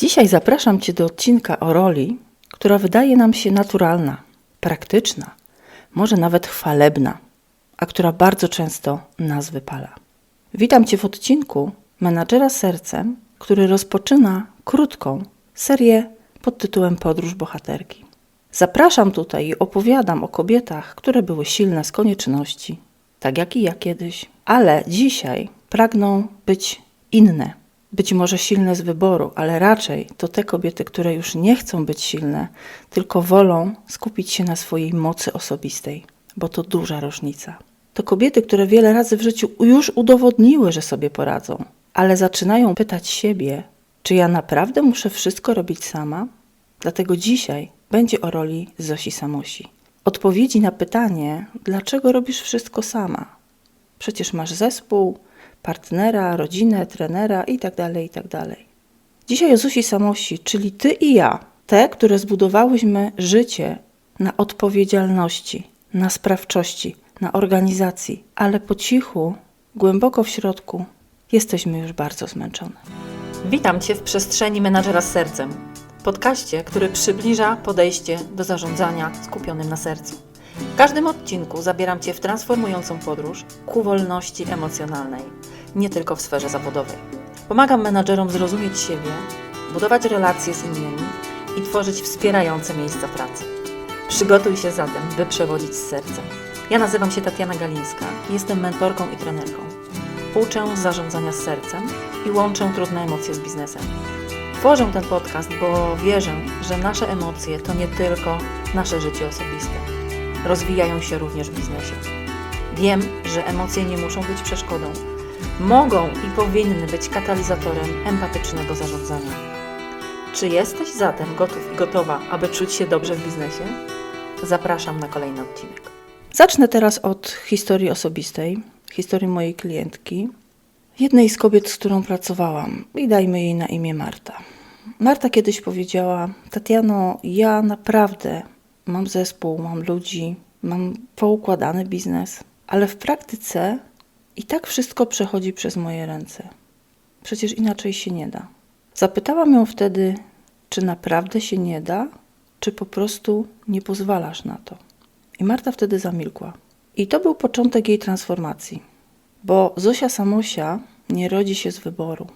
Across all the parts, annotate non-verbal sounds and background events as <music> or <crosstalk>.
Dzisiaj zapraszam Cię do odcinka o roli, która wydaje nam się naturalna, praktyczna, może nawet chwalebna, a która bardzo często nas wypala. Witam Cię w odcinku Menadżera Sercem, który rozpoczyna krótką serię pod tytułem Podróż Bohaterki. Zapraszam tutaj i opowiadam o kobietach, które były silne z konieczności, tak jak i ja kiedyś, ale dzisiaj pragną być inne, być może silne z wyboru, ale raczej to te kobiety, które już nie chcą być silne, tylko wolą skupić się na swojej mocy osobistej, bo to duża różnica. To kobiety, które wiele razy w życiu już udowodniły, że sobie poradzą, ale zaczynają pytać siebie, czy ja naprawdę muszę wszystko robić sama? Dlatego dzisiaj będzie o roli Zosi Samosi. Odpowiedzi na pytanie, dlaczego robisz wszystko sama? Przecież masz zespół, partnera, rodzinę, trenera itd., itd. Dzisiaj o Zosi Samosi, czyli ty i ja, te, które zbudowałyśmy życie na odpowiedzialności, na sprawczości, na organizacji, ale po cichu, głęboko w środku, jesteśmy już bardzo zmęczone. Witam Cię w przestrzeni menadżera z sercem. Podkaście, który przybliża podejście do zarządzania skupionym na sercu. W każdym odcinku zabieram Cię w transformującą podróż ku wolności emocjonalnej, nie tylko w sferze zawodowej. Pomagam menadżerom zrozumieć siebie, budować relacje z innymi i tworzyć wspierające miejsca pracy. Przygotuj się zatem, by przewodzić z sercem. Ja nazywam się Tatiana Galińska, jestem mentorką i trenerką. Uczę zarządzania sercem i łączę trudne emocje z biznesem. Tworzę ten podcast, bo wierzę, że nasze emocje to nie tylko nasze życie osobiste. Rozwijają się również w biznesie. Wiem, że emocje nie muszą być przeszkodą. Mogą i powinny być katalizatorem empatycznego zarządzania. Czy jesteś zatem gotów i gotowa, aby czuć się dobrze w biznesie? Zapraszam na kolejny odcinek. Zacznę teraz od historii osobistej, historii mojej klientki, jednej z kobiet, z którą pracowałam i dajmy jej na imię Marta. Marta kiedyś powiedziała: Tatiano, ja naprawdę mam zespół, mam ludzi, mam poukładany biznes, ale w praktyce i tak wszystko przechodzi przez moje ręce. Przecież inaczej się nie da. Zapytałam ją wtedy, czy naprawdę się nie da, czy po prostu nie pozwalasz na to. I Marta wtedy zamilkła. I to był początek jej transformacji, bo Zosia Samosia nie rodzi się z wyboru.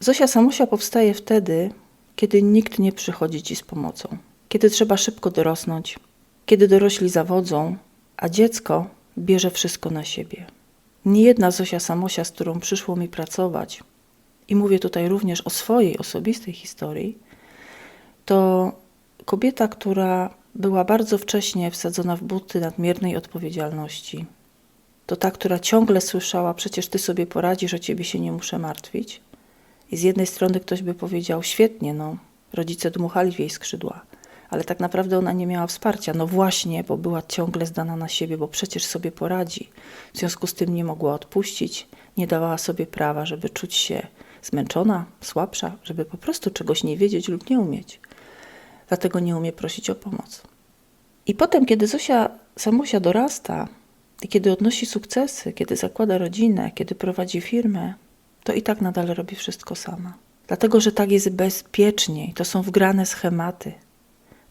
Zosia Samosia powstaje wtedy, kiedy nikt nie przychodzi ci z pomocą, kiedy trzeba szybko dorosnąć, kiedy dorośli zawodzą, a dziecko bierze wszystko na siebie. Niejedna Zosia Samosia, z którą przyszło mi pracować, i mówię tutaj również o swojej osobistej historii, to kobieta, która była bardzo wcześnie wsadzona w buty nadmiernej odpowiedzialności. To ta, która ciągle słyszała: Przecież ty sobie poradzisz, o ciebie się nie muszę martwić. I z jednej strony ktoś by powiedział: Świetnie, no, rodzice dmuchali w jej skrzydła, ale tak naprawdę ona nie miała wsparcia. No właśnie, bo była ciągle zdana na siebie, bo przecież sobie poradzi. W związku z tym nie mogła odpuścić, nie dawała sobie prawa, żeby czuć się zmęczona, słabsza, żeby po prostu czegoś nie wiedzieć lub nie umieć. Dlatego nie umie prosić o pomoc. I potem, kiedy Zosia Samusia dorasta i kiedy odnosi sukcesy, kiedy zakłada rodzinę, kiedy prowadzi firmę, to i tak nadal robi wszystko sama. Dlatego, że tak jest bezpieczniej, to są wgrane schematy.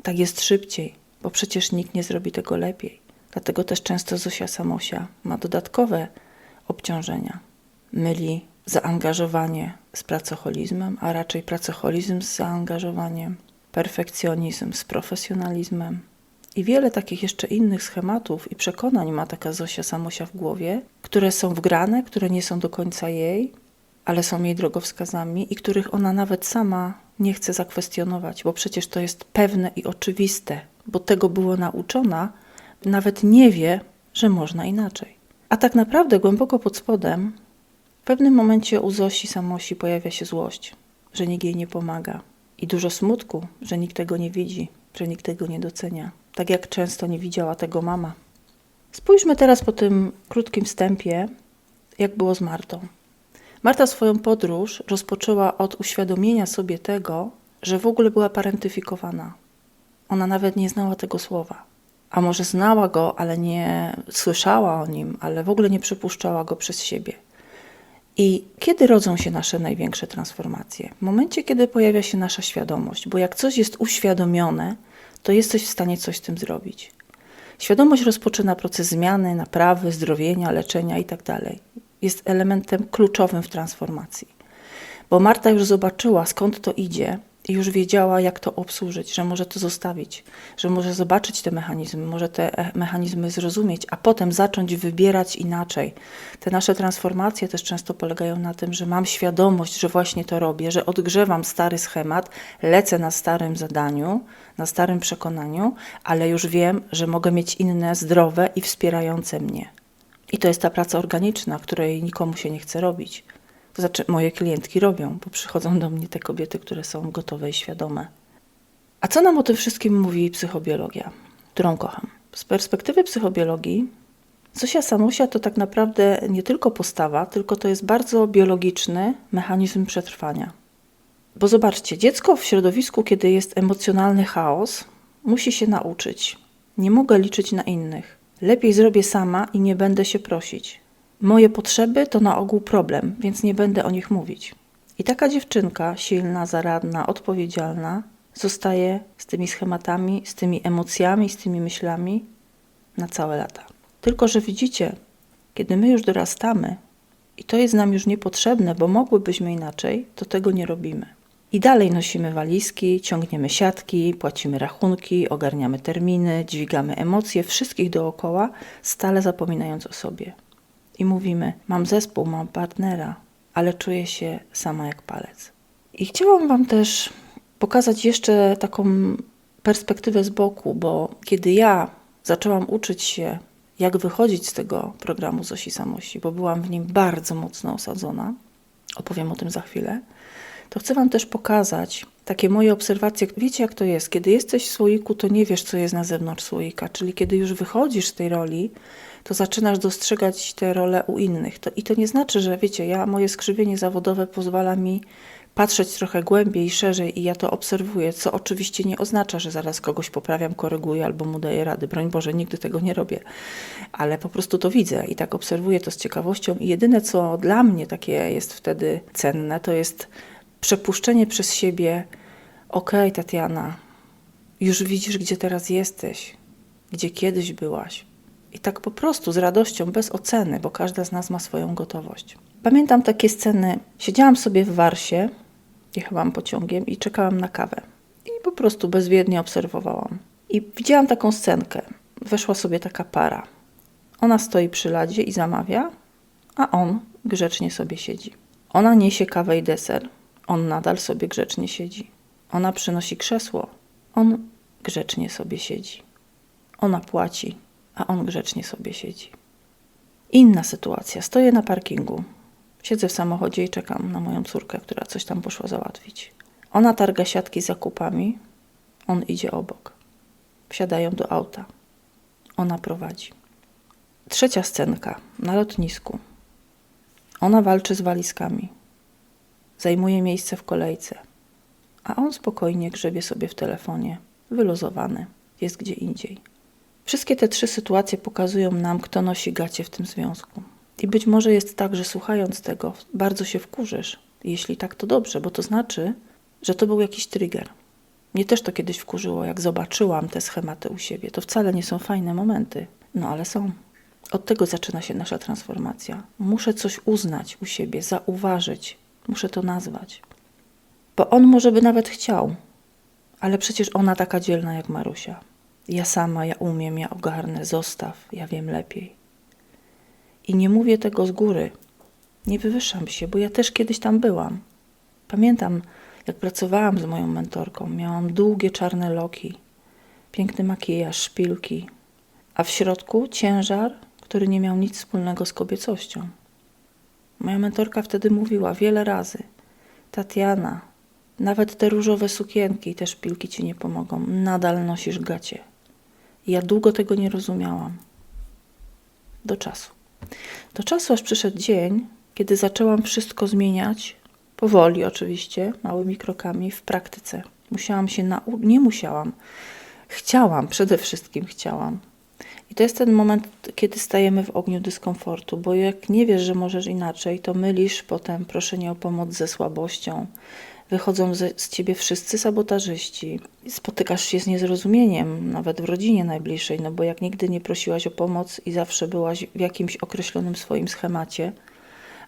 Tak jest szybciej, bo przecież nikt nie zrobi tego lepiej. Dlatego też często Zosia Samosia ma dodatkowe obciążenia. Myli zaangażowanie z pracoholizmem, a raczej pracoholizm z zaangażowaniem, perfekcjonizm z profesjonalizmem. I wiele takich jeszcze innych schematów i przekonań ma taka Zosia Samosia w głowie, które są wgrane, które nie są do końca jej, ale są jej drogowskazami i których ona nawet sama nie chce zakwestionować, bo przecież to jest pewne i oczywiste, bo tego było nauczona, nawet nie wie, że można inaczej. A tak naprawdę głęboko pod spodem w pewnym momencie u Zosi Samosi pojawia się złość, że nikt jej nie pomaga i dużo smutku, że nikt tego nie widzi, że nikt tego nie docenia, tak jak często nie widziała tego mama. Spójrzmy teraz po tym krótkim wstępie, jak było z Martą. Marta swoją podróż rozpoczęła od uświadomienia sobie tego, że w ogóle była parentyfikowana. Ona nawet nie znała tego słowa. A może znała go, ale nie słyszała o nim, ale w ogóle nie przypuszczała go przez siebie. I kiedy rodzą się nasze największe transformacje? W momencie, kiedy pojawia się nasza świadomość, bo jak coś jest uświadomione, to jesteś w stanie coś z tym zrobić. Świadomość rozpoczyna proces zmiany, naprawy, zdrowienia, leczenia itd. Jest elementem kluczowym w transformacji. Bo Marta już zobaczyła, skąd to idzie i już wiedziała, jak to obsłużyć, że może to zostawić, że może zobaczyć te mechanizmy, może te e, mechanizmy zrozumieć, a potem zacząć wybierać inaczej. Te nasze transformacje też często polegają na tym, że mam świadomość, że właśnie to robię, że odgrzewam stary schemat, lecę na starym zadaniu, na starym przekonaniu, ale już wiem, że mogę mieć inne, zdrowe i wspierające mnie. I to jest ta praca organiczna, której nikomu się nie chce robić. To znaczy, moje klientki robią, bo przychodzą do mnie te kobiety, które są gotowe i świadome. A co nam o tym wszystkim mówi psychobiologia, którą kocham? Z perspektywy psychobiologii, Zosia Samosia to tak naprawdę nie tylko postawa, tylko to jest bardzo biologiczny mechanizm przetrwania. Bo zobaczcie, dziecko w środowisku, kiedy jest emocjonalny chaos, musi się nauczyć. Nie mogę liczyć na innych. Lepiej zrobię sama i nie będę się prosić. Moje potrzeby to na ogół problem, więc nie będę o nich mówić. I taka dziewczynka, silna, zaradna, odpowiedzialna, zostaje z tymi schematami, z tymi emocjami, z tymi myślami na całe lata. Tylko, że widzicie, kiedy my już dorastamy i to jest nam już niepotrzebne, bo mogłybyśmy inaczej, to tego nie robimy. I dalej nosimy walizki, ciągniemy siatki, płacimy rachunki, ogarniamy terminy, dźwigamy emocje wszystkich dookoła, stale zapominając o sobie i mówimy: Mam zespół, mam partnera, ale czuję się sama jak palec. I chciałam Wam też pokazać jeszcze taką perspektywę z boku, bo kiedy ja zaczęłam uczyć się, jak wychodzić z tego programu Zosi Samosi, bo byłam w nim bardzo mocno osadzona, opowiem o tym za chwilę, to chcę Wam też pokazać takie moje obserwacje. Wiecie, jak to jest? Kiedy jesteś w słoiku, to nie wiesz, co jest na zewnątrz słoika, czyli kiedy już wychodzisz z tej roli, to zaczynasz dostrzegać te role u innych. To, I to nie znaczy, że wiecie, ja moje skrzywienie zawodowe pozwala mi patrzeć trochę głębiej i szerzej i ja to obserwuję, co oczywiście nie oznacza, że zaraz kogoś poprawiam, koryguję albo mu daję rady. Broń Boże, nigdy tego nie robię, ale po prostu to widzę i tak obserwuję to z ciekawością i jedyne, co dla mnie takie jest wtedy cenne, to jest przepuszczenie przez siebie okej, okay, Tatiana, już widzisz, gdzie teraz jesteś, gdzie kiedyś byłaś, i tak po prostu z radością, bez oceny, bo każda z nas ma swoją gotowość. Pamiętam takie sceny. Siedziałam sobie w Warsie, jechałam pociągiem i czekałam na kawę. I po prostu bezwiednie obserwowałam. I widziałam taką scenkę. Weszła sobie taka para. Ona stoi przy ladzie i zamawia, a on grzecznie sobie siedzi. Ona niesie kawę i deser. On nadal sobie grzecznie siedzi. Ona przynosi krzesło. On grzecznie sobie siedzi. Ona płaci a on grzecznie sobie siedzi. Inna sytuacja. Stoję na parkingu. Siedzę w samochodzie i czekam na moją córkę, która coś tam poszła załatwić. Ona targa siatki z zakupami, on idzie obok. Wsiadają do auta. Ona prowadzi. Trzecia scenka na lotnisku. Ona walczy z walizkami. Zajmuje miejsce w kolejce, a on spokojnie grzebie sobie w telefonie, wyluzowany, jest gdzie indziej. Wszystkie te trzy sytuacje pokazują nam, kto nosi gacie w tym związku. I być może jest tak, że słuchając tego, bardzo się wkurzysz. Jeśli tak, to dobrze, bo to znaczy, że to był jakiś trigger. Mnie też to kiedyś wkurzyło, jak zobaczyłam te schematy u siebie. To wcale nie są fajne momenty, no ale są. Od tego zaczyna się nasza transformacja. Muszę coś uznać u siebie, zauważyć, muszę to nazwać. Bo on może by nawet chciał, ale przecież ona taka dzielna jak Marusia. Ja sama, ja umiem, ja ogarnę, zostaw, ja wiem lepiej. I nie mówię tego z góry. Nie wywyższam się, bo ja też kiedyś tam byłam. Pamiętam, jak pracowałam z moją mentorką, miałam długie czarne loki, piękny makijaż, szpilki, a w środku ciężar, który nie miał nic wspólnego z kobiecością. Moja mentorka wtedy mówiła wiele razy: Tatiana, nawet te różowe sukienki i te szpilki ci nie pomogą, nadal nosisz gacie. Ja długo tego nie rozumiałam. Do czasu. Do czasu, aż przyszedł dzień, kiedy zaczęłam wszystko zmieniać, powoli oczywiście, małymi krokami w praktyce. Musiałam się nauczyć, nie musiałam, chciałam, przede wszystkim chciałam. I to jest ten moment, kiedy stajemy w ogniu dyskomfortu, bo jak nie wiesz, że możesz inaczej, to mylisz potem proszenie o pomoc ze słabością. Wychodzą ze, z ciebie wszyscy sabotażyści. Spotykasz się z niezrozumieniem, nawet w rodzinie najbliższej, no bo jak nigdy nie prosiłaś o pomoc i zawsze byłaś w jakimś określonym swoim schemacie,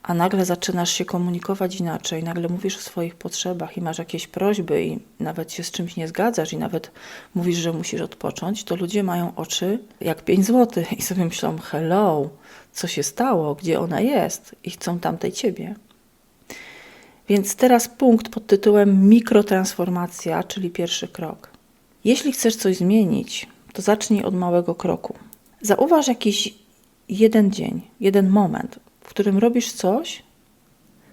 a nagle zaczynasz się komunikować inaczej, nagle mówisz o swoich potrzebach i masz jakieś prośby i nawet się z czymś nie zgadzasz i nawet mówisz, że musisz odpocząć, to ludzie mają oczy jak 5 zł i sobie myślą, hello, co się stało, gdzie ona jest i chcą tamtej ciebie. Więc teraz punkt pod tytułem mikrotransformacja, czyli pierwszy krok. Jeśli chcesz coś zmienić, to zacznij od małego kroku. Zauważ jakiś jeden dzień, jeden moment, w którym robisz coś,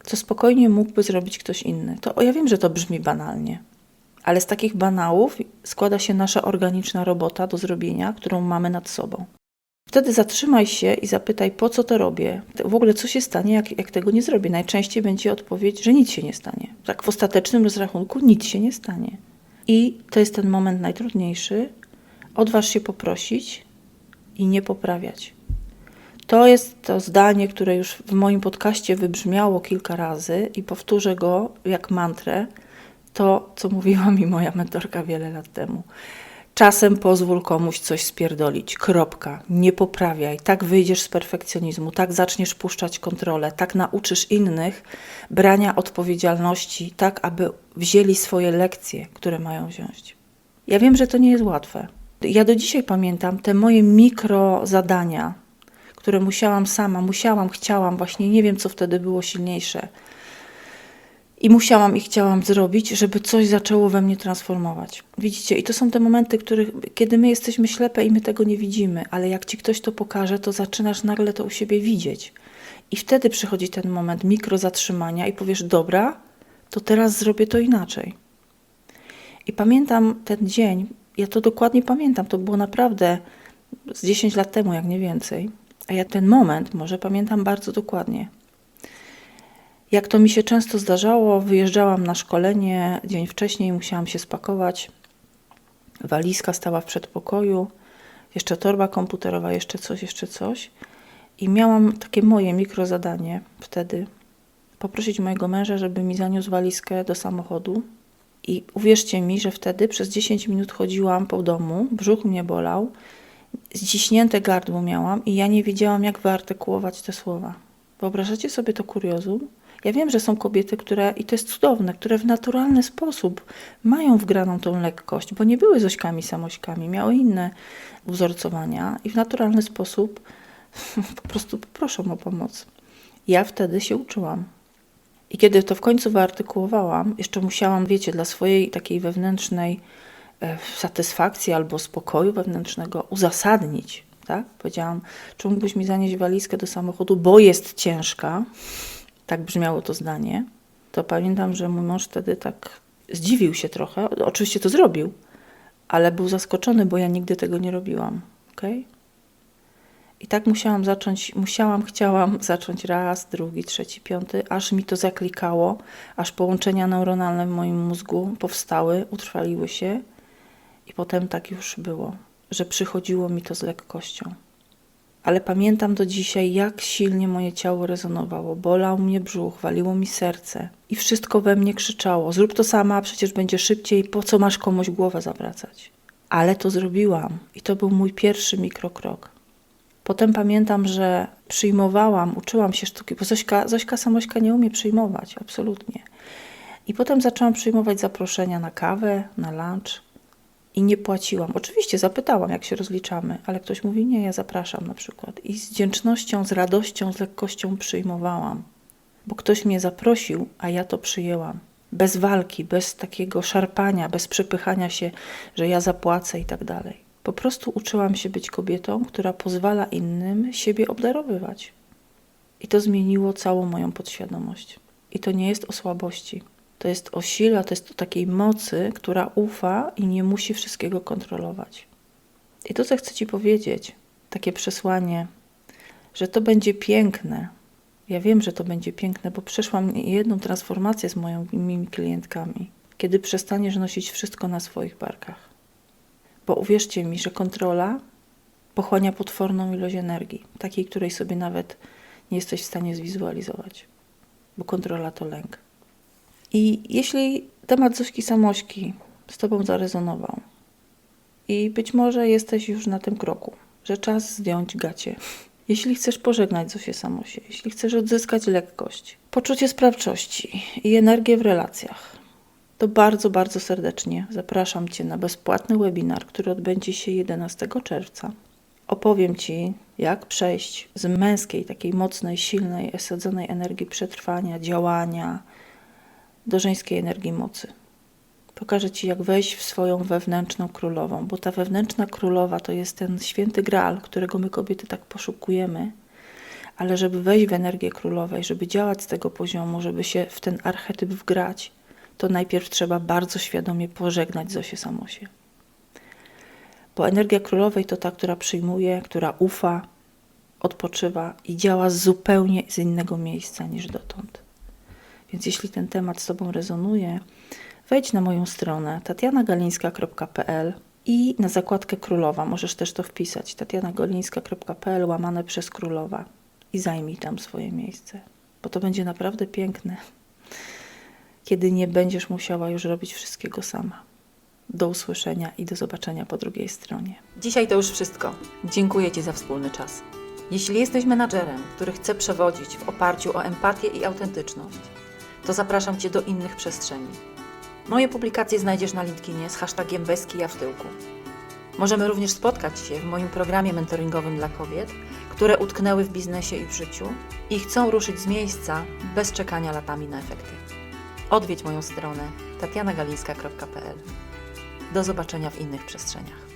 co spokojnie mógłby zrobić ktoś inny. To ja wiem, że to brzmi banalnie, ale z takich banałów składa się nasza organiczna robota do zrobienia, którą mamy nad sobą. Wtedy zatrzymaj się i zapytaj, po co to robię? W ogóle, co się stanie, jak, jak tego nie zrobię? Najczęściej będzie odpowiedź, że nic się nie stanie. Tak, w ostatecznym rozrachunku nic się nie stanie. I to jest ten moment najtrudniejszy. Odważ się poprosić i nie poprawiać. To jest to zdanie, które już w moim podcaście wybrzmiało kilka razy i powtórzę go jak mantrę. To, co mówiła mi moja mentorka wiele lat temu. Czasem pozwól komuś coś spierdolić. Kropka. Nie poprawiaj. Tak wyjdziesz z perfekcjonizmu, tak zaczniesz puszczać kontrolę, tak nauczysz innych brania odpowiedzialności, tak aby wzięli swoje lekcje, które mają wziąć. Ja wiem, że to nie jest łatwe. Ja do dzisiaj pamiętam te moje mikro zadania, które musiałam sama, musiałam, chciałam, właśnie nie wiem, co wtedy było silniejsze. I musiałam i chciałam zrobić, żeby coś zaczęło we mnie transformować. Widzicie, i to są te momenty, których, kiedy my jesteśmy ślepe i my tego nie widzimy, ale jak ci ktoś to pokaże, to zaczynasz nagle to u siebie widzieć. I wtedy przychodzi ten moment mikro zatrzymania i powiesz: Dobra, to teraz zrobię to inaczej. I pamiętam ten dzień, ja to dokładnie pamiętam, to było naprawdę z 10 lat temu, jak nie więcej. A ja ten moment może pamiętam bardzo dokładnie. Jak to mi się często zdarzało, wyjeżdżałam na szkolenie dzień wcześniej, musiałam się spakować. Walizka stała w przedpokoju, jeszcze torba komputerowa, jeszcze coś, jeszcze coś. I miałam takie moje mikrozadanie wtedy. Poprosić mojego męża, żeby mi zaniósł walizkę do samochodu. I uwierzcie mi, że wtedy przez 10 minut chodziłam po domu, brzuch mnie bolał, zciśnięte gardło miałam i ja nie wiedziałam, jak wyartykułować te słowa. Wyobrażacie sobie to kuriozum? Ja wiem, że są kobiety, które, i to jest cudowne, które w naturalny sposób mają wgraną tą lekkość, bo nie były Zośkami samośkami, miały inne wzorcowania i w naturalny sposób <laughs> po prostu proszą o pomoc. Ja wtedy się uczyłam. I kiedy to w końcu wyartykułowałam, jeszcze musiałam, wiecie, dla swojej takiej wewnętrznej satysfakcji albo spokoju wewnętrznego uzasadnić, tak? Powiedziałam, czy mógłbyś mi zanieść walizkę do samochodu, bo jest ciężka. Tak brzmiało to zdanie. To pamiętam, że mój mąż wtedy tak zdziwił się trochę. Oczywiście to zrobił, ale był zaskoczony, bo ja nigdy tego nie robiłam. Okay? I tak musiałam zacząć, musiałam, chciałam <laughs> zacząć raz, drugi, trzeci, piąty, aż mi to zaklikało, aż połączenia neuronalne w moim mózgu powstały, utrwaliły się i potem tak już było, że przychodziło mi to z lekkością. Ale pamiętam do dzisiaj, jak silnie moje ciało rezonowało. Bolał mnie brzuch, waliło mi serce i wszystko we mnie krzyczało: Zrób to sama, przecież będzie szybciej, po co masz komuś głowę zawracać? Ale to zrobiłam i to był mój pierwszy mikrokrok. Potem pamiętam, że przyjmowałam, uczyłam się sztuki, bo Zośka, Zośka Samośka nie umie przyjmować, absolutnie. I potem zaczęłam przyjmować zaproszenia na kawę, na lunch i nie płaciłam. Oczywiście zapytałam, jak się rozliczamy, ale ktoś mówi, nie, ja zapraszam na przykład. I z wdzięcznością, z radością, z lekkością przyjmowałam, bo ktoś mnie zaprosił, a ja to przyjęłam. Bez walki, bez takiego szarpania, bez przepychania się, że ja zapłacę i tak dalej. Po prostu uczyłam się być kobietą, która pozwala innym siebie obdarowywać. I to zmieniło całą moją podświadomość. I to nie jest o słabości. To jest o sile, to jest o takiej mocy, która ufa i nie musi wszystkiego kontrolować. I to, co chcę Ci powiedzieć, takie przesłanie, że to będzie piękne. Ja wiem, że to będzie piękne, bo przeszłam jedną transformację z moimi klientkami, kiedy przestaniesz nosić wszystko na swoich barkach. Bo uwierzcie mi, że kontrola pochłania potworną ilość energii, takiej, której sobie nawet nie jesteś w stanie zwizualizować, bo kontrola to lęk. I jeśli temat Zośki Samośki z Tobą zarezonował i być może jesteś już na tym kroku, że czas zdjąć gacie, jeśli chcesz pożegnać Zosię Samosie, jeśli chcesz odzyskać lekkość, poczucie sprawczości i energię w relacjach, to bardzo, bardzo serdecznie zapraszam Cię na bezpłatny webinar, który odbędzie się 11 czerwca. Opowiem Ci, jak przejść z męskiej, takiej mocnej, silnej, osadzonej energii przetrwania, działania do żeńskiej energii mocy. Pokażę Ci, jak wejść w swoją wewnętrzną królową, bo ta wewnętrzna królowa to jest ten święty graal, którego my kobiety tak poszukujemy, ale żeby wejść w energię królowej, żeby działać z tego poziomu, żeby się w ten archetyp wgrać, to najpierw trzeba bardzo świadomie pożegnać Zosię Samosie. Bo energia królowej to ta, która przyjmuje, która ufa, odpoczywa i działa zupełnie z innego miejsca niż dotąd. Więc jeśli ten temat z Tobą rezonuje, wejdź na moją stronę tatianagalińska.pl i na zakładkę królowa możesz też to wpisać tatianagolińska.pl łamane przez królowa i zajmij tam swoje miejsce, bo to będzie naprawdę piękne, kiedy nie będziesz musiała już robić wszystkiego sama. Do usłyszenia i do zobaczenia po drugiej stronie. Dzisiaj to już wszystko. Dziękuję Ci za wspólny czas. Jeśli jesteś menadżerem, który chce przewodzić w oparciu o empatię i autentyczność, to zapraszam Cię do innych przestrzeni. Moje publikacje znajdziesz na LinkedInie z hashtagiem bez kija w tyłku. Możemy również spotkać się w moim programie mentoringowym dla kobiet, które utknęły w biznesie i w życiu i chcą ruszyć z miejsca bez czekania latami na efekty. Odwiedź moją stronę tatianagalińska.pl. Do zobaczenia w innych przestrzeniach.